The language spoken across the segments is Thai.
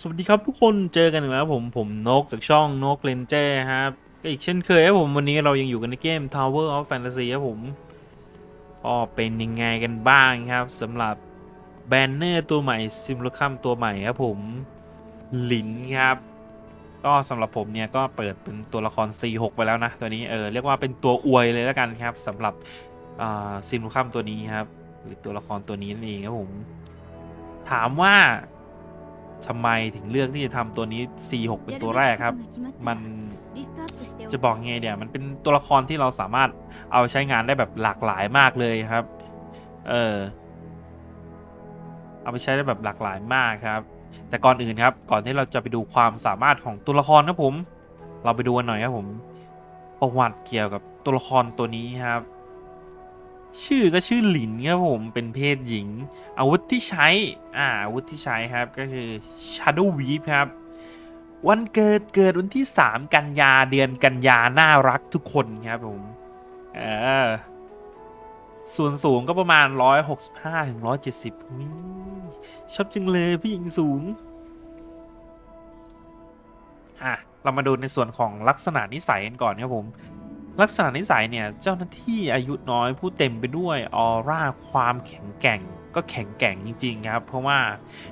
สวัสดีครับทุกคนเจอกันอีกแล้วผมผมนกจากช่องนกเลนเจอร์ครับก็อีกเช่นเคยครับผมวันนี้เรายังอยู่กันในเกม Tower of Fantasy ครับผมก็เป็นยังไงกันบ้างครับสำหรับแบนเนอร์ตัวใหม่ซิม u คัมตัวใหม่ครับผมหลินครับ ก็สำหรับผมเนี่ยก็เปิดเป็นตัวละคร C6 ไปแล้วนะตัวนี้เออเรียกว่าเป็นตัวอวยเลยแล้วกันครับสำหรับซิม u คัมตัวนี้ครับหรือตัวละครตัวนี้นั่นเองครับผมถามว่า ทำไมถึงเลือกที่จะทำตัวนี้ C6 เป็นตัวแรกครับ มันจะบอกไงเดี๋ยวมันเป็นตัวละครที่เราสามารถเอาใช้งานได้แบบหลากหลายมากเลยครับ เออ เอาไปใช้ได้แบบหลากหลายมากครับ แต่ก่อนอื่นครับ ก่อนที่เราจะไปดูความสามารถของตัวละครครับผม เราไปดูกันหน่อยครับผม ประวัติเกี่ยวกับตัวละครตัวนี้ครับ ชื่อก็ชื่อหลินครับผมเป็นเพศหญิง อาวุธที่ใช้ อ่าอาวุธที่ใช้ครับก็คือ Shadow Weave ครับ วันเกิดเกิดวันที่ 3 กันยาเดือนกันยาน่ารักทุกคนครับผม เออ ส่วนสูงก็ประมาณ 165ถึง170อุ๊ยชอบจังเลยพี่หญิงสูง อะ เรามาดูในส่วนของลักษณะนิสัยกันก่อนครับผม ลักษณะนิสัยเนี่ยเจ้าหน้าที่อายุน้อยผู้เต็มไปด้วยออร่าความแข็งแกร่งก็แข็งแกร่งจริงๆครับ เพราะว่า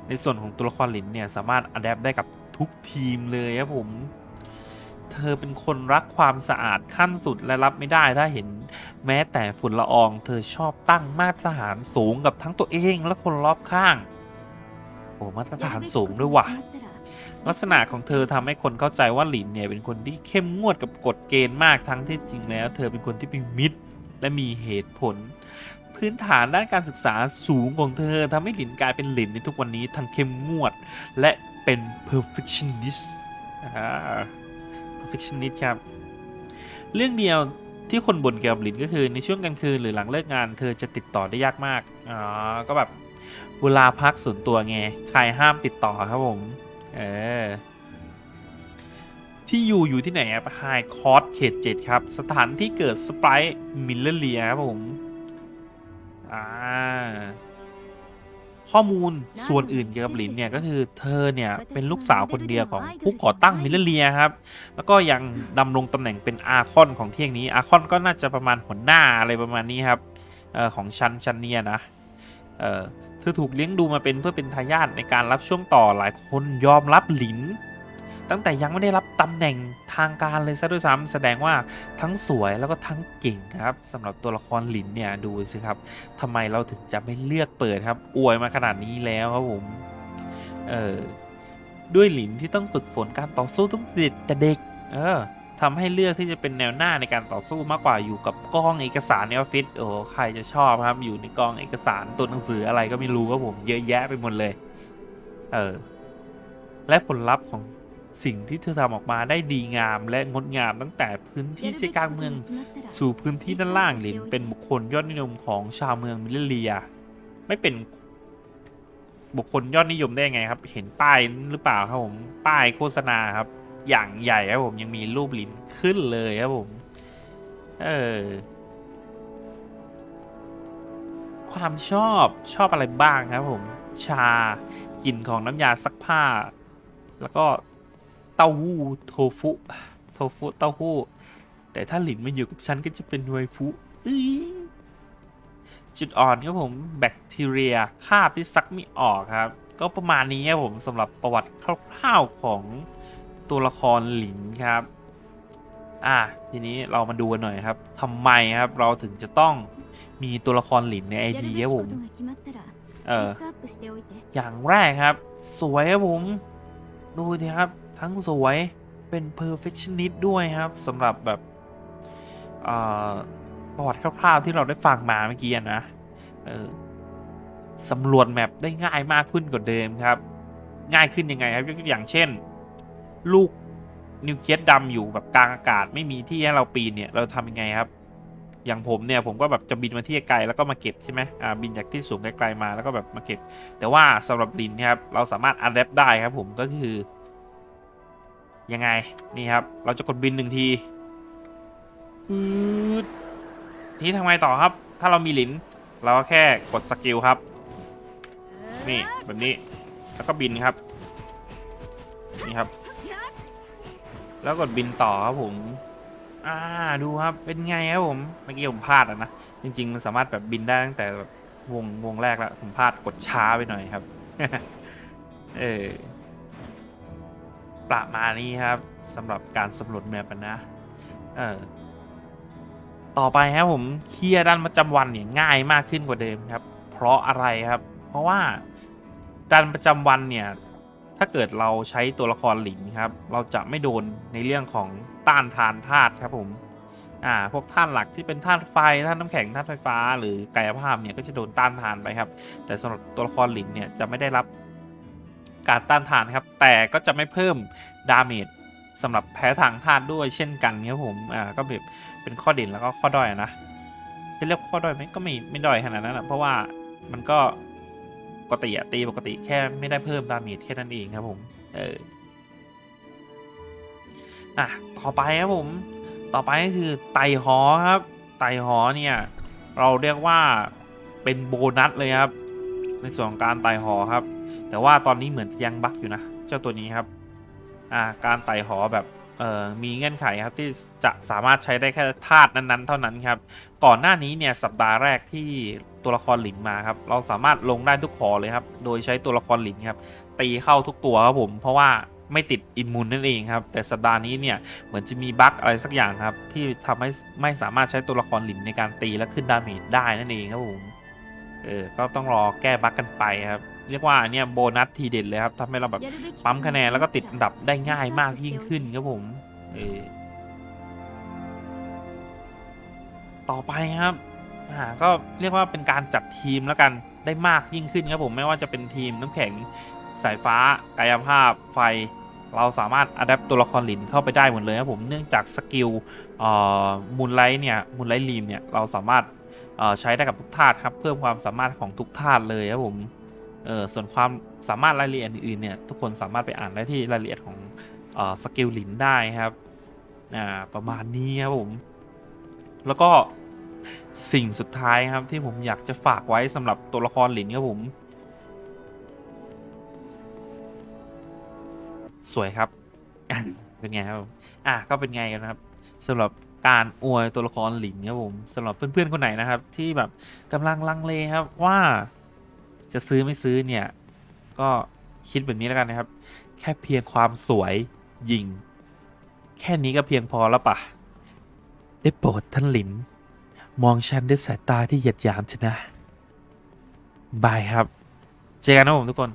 ในส่วนของตัวละครหลินเนี่ยสามารถอัดแอปได้กับทุกทีมเลยครับผม เธอเป็นคนรักความสะอาดขั้นสุดและรับไม่ได้ถ้าเห็นแม้แต่ฝุ่นละออง เธอชอบตั้งมาตรฐานสูงกับทั้งตัวเองและคนรอบข้างโอ้มาตรฐานสูงด้วยว่ะ ลักษณะของเธอทำให้คนเข้าใจว่าหลินเนี่ยเป็นคนที่เข้มงวดกับกฎเกณฑ์มากทั้งที่จริงแล้ว เธอเป็นคนที่เป็นมิตรและมีเหตุผล พื้นฐานด้านการศึกษาสูงของเธอทำให้หลินกลายเป็นหลินในทุกวันนี้ทั้งเข้มงวด และเป็น perfectionist perfectionist ครับ เรื่องเดียวที่คนบ่นเกี่ยวกับหลินก็คือในช่วงกลางคืนหรือหลังเลิกงาน เธอจะติดต่อได้ยากมากอ๋อก็แบบเวลาพักส่วนตัวไงใครห้ามติดต่อครับผม เออ ที่อยู่อยู่ที่ไหนครับไฮคอร์สเขตเจ็ดครับ สถานที่เกิดสไปร์มิลเลเลียครับผม อ่า ข้อมูลส่วนอื่นเกี่ยวกับหลินเนี่ย ก็คือเธอเนี่ย เป็นลูกสาวคนเดียวของผู้ก่อตั้งมิลเลเลียครับ แล้วก็ยังดำรงตำแหน่งเป็นอาคอนของเที่ยงนี้ อาคอนก็น่าจะประมาณหัวหน้าอะไรประมาณนี้ครับออของชั้นชั้นเนี่ยนะ เออ ธอถูกเลี้ยงดูมาเป็นเพื่อเป็นทายาทในการรับช่วงต่อหลายคนยอมรับหลิน ตั้งแต่ยังไม่ได้รับตำแหน่งทางการเลยซะด้วยซ้ำแสดงว่าทั้งสวยแล้วก็ทั้งเก่งครับสำหรับตัวละครหลินเนี่ยดูสิครับทำไมเราถึงจะไม่เลือกเปิดครับ อวยมาขนาดนี้แล้วครับผมเออด้วยหลินที่ต้องฝึกฝนการต่อสู้ตั้งต่เด็กแต่เด็ก เออ ทำให้เลือกที่จะเป็นแนวหน้าในการต่อสู้มากกว่าอยู่กับกล้องเอกสารในออฟฟิศโอ้ใครจะชอบครับ อยู่ในกล้องเอกสารตัวหนังสืออะไรก็ไม่รู้ครับผมเยอะแยะไปหมดเลย เออ และผลลัพธ์ของสิ่งที่เธอทำออกมาได้ดีงามและงดงามตั้งแต่พื้นที่ใจกลางเมืองสู่พื้นที่ด้านล่างหลินเป็นบุคคลยอดนิยมของชาวเมืองมิลเลเลีย ไม่เป็นบุคคลยอดนิยมได้ยังไงครับ เห็นป้ายหรือเปล่าครับผมป้ายโฆษณาครับ อย่างใหญ่ครับผมยังมีรูปลินขึ้นเลยครับผม เออ ความชอบชอบอะไรบ้างครับผม ชากลิ่นของน้ำยาซักผ้า แล้วก็เต้าหู้โทฟุโทฟุเต้าหู้ แต่ถ้าหลินมาอยู่กับฉันก็จะเป็นไวฟุจุดอ่อนครับผมแบคทีเรียคราบที่ซักไม่ออกครับ ก็ประมาณนี้ครับผมสำหรับประวัติคร่าวๆของ ตัวละครหลินครับ อะทีนี้เรามาดูกันหน่อยครับทำไมครับเราถึงจะต้องมีตัวละครหลินในไอดีครับผมเอออย่างแรกครับ สวยครับผม ดูดิครับ ทั้งสวยเป็น perfectionist ด้วยครับสำหรับแบบประวัติคร่าวๆที่เราได้ฟังมาเมื่อกี้นะออสำรวจแมปได้ง่ายมากขึ้นกว่าเดิมครับ ง่ายขึ้นยังไงครับยกตัวอย่างเช่น ลูกนิวเคลียสดำอยู่แบบกลางอากาศไม่มีที่ให้เราปีนเนี่ยเราทำยังไงครับ อย่างผมเนี่ยผมก็แบบจะบินมาที่ไกลแล้วก็มาเก็บใช่ไหมอ่าบินจากที่สูงไกลๆมาแล้วก็แบบมาเก็บ แต่ว่าสำหรับลินเนี่ยครับเราสามารถอัดแอปได้ครับผมก็คือยังไงนี่ครับ เราจะกดบินหนึ่งทีอืดทีนี้ทำไงต่อครับ ถ้าเรามีหลินเราก็แค่กดสกิลครับ นี่แบบนี้แล้วก็บินครับ นี่ครับ แล้วกดบินต่อครับผม อ่าดูครับเป็นไงครับผมเมื่อกี้ผมพลาดอะนะจริง ๆ มันสามารถแบบบินได้ตั้งแต่แบบวงวงแรกแล้วผมพลาดกดช้าไปหน่อยครับ เออประมาณนี้ครับสำหรับการสำรวจแมปอะนะเออต่อไปครับผมเคลียร์ด้านประจำวันเนี่ยง่ายมากขึ้นกว่าเดิมครับ เพราะอะไรครับ เพราะว่าด้านประจำวันเนี่ย ถ้าเกิดเราใช้ตัวละครหลิงครับ เราจะไม่โดนในเรื่องของต้านทานธาตุครับผมอ่าพวกธาตุหลักที่เป็นธาตุไฟธาตุน้ำแข็งธาตุไฟฟ้า หรือกายภาพเนี่ยก็จะโดนต้านทานไปครับ แต่สำหรับตัวละครหลิงเนี่ยจะไม่ได้รับการต้านทานครับ แต่ก็จะไม่เพิ่มดาเมจสำหรับแพ้ทางธาตุด้วยเช่นกันครับผมอ่าก็แบบเป็นข้อเด่นแล้วก็ข้อด้อยนะจะเรียกข้อด้อยไหมก็ไม่ไม่ด้อยขนาดนั้นนะเพราะว่ามันก็ ปกติอะตีปกติแค่ไม่ได้เพิ่มดาเมจแค่นั้นเองครับผมเอออะต่อไปครับผม ต่อไปก็คือไต่หอครับ ไต่หอเนี่ย เราเรียกว่าเป็นโบนัสเลยครับ ในส่วนของการไต่หอครับ แต่ว่าตอนนี้เหมือนจะยังบั๊กอยู่นะ เจ้าตัวนี้ครับ อ่า การไต่หอแบบ เอ่อมีเงื่อนไขครับที่จะสามารถใช้ได้แค่ธาตุนั้นๆ เท่านั้นครับ ก่อนหน้านี้เนี่ยสัปดาห์แรกที่ตัวละครหลินมาครับเราสามารถลงได้ทุกหอเลยครับ โดยใช้ตัวละครหลินครับตีเข้าทุกตัวครับผม เพราะว่าไม่ติดอิมมูนนั่นเองครับ แต่สัปดาห์นี้เนี่ยเหมือนจะมีบั๊กอะไรสักอย่างครับ ที่ทำให้ไม่สามารถใช้ตัวละครหลินในการตีและขึ้นดาเมจได้นั่นเองครับผมเออก็ต้องรอแก้บั๊กกันไปครับ เรียกว่าอันเนี่ยโบนัสทีเด็ดเลยครับทำให้เราแบบปั๊มคะแนนแล้วก็ติดอันดับได้ง่ายมากยิ่งขึ้นครับผมเออต่อไปครับอ่าก็เรียกว่าเป็นการจัดทีมแล้วกันได้มากยิ่งขึ้นครับผมไม่ว่าจะเป็นทีมน้ำแข็งสายฟ้ากายภาพไฟ เราสามารถอัดแอปตัวละครหลินเข้าไปได้หมดเลยครับผมเนื่องจากสกิลเอ่อมูนไลท์เนี่ยมูนไลท์ลีมเนี่ยเราสามารถเอ่อใช้ได้กับทุกธาตุครับเพิ่มความสามารถของทุกธาตุเลยครับผม เออส่วนความสามารถรายละเอียดอื่นๆเนี่ยทุกคนสามารถไปอ่านได้ที่รายละเอียดของเออสกิลหลินได้ครับอ่าประมาณนี้ครับผม แล้วก็สิ่งสุดท้ายครับที่ผมอยากจะฝากไว้สำหรับตัวละครหลินครับผม สวยครับเป็นไงครับอะก็เป็นไงกันนะครับสำหรับการอวยตัวละครหลินครับผมสำหรับเพื่อนๆคนไหนนะครับ ที่แบบกำลังลังเลครับว่า จะซื้อไม่ซื้อเนี่ย ก็คิดแบบนี้แล้วกันนะครับ แค่เพียงความสวยยิง แค่นี้ก็เพียงพอแล้วปะได้โปรดท่านหลิน มองฉันด้วยสายตาที่เหยียดหยามเถอะนะ บายครับ เจอกันนะผมทุกคน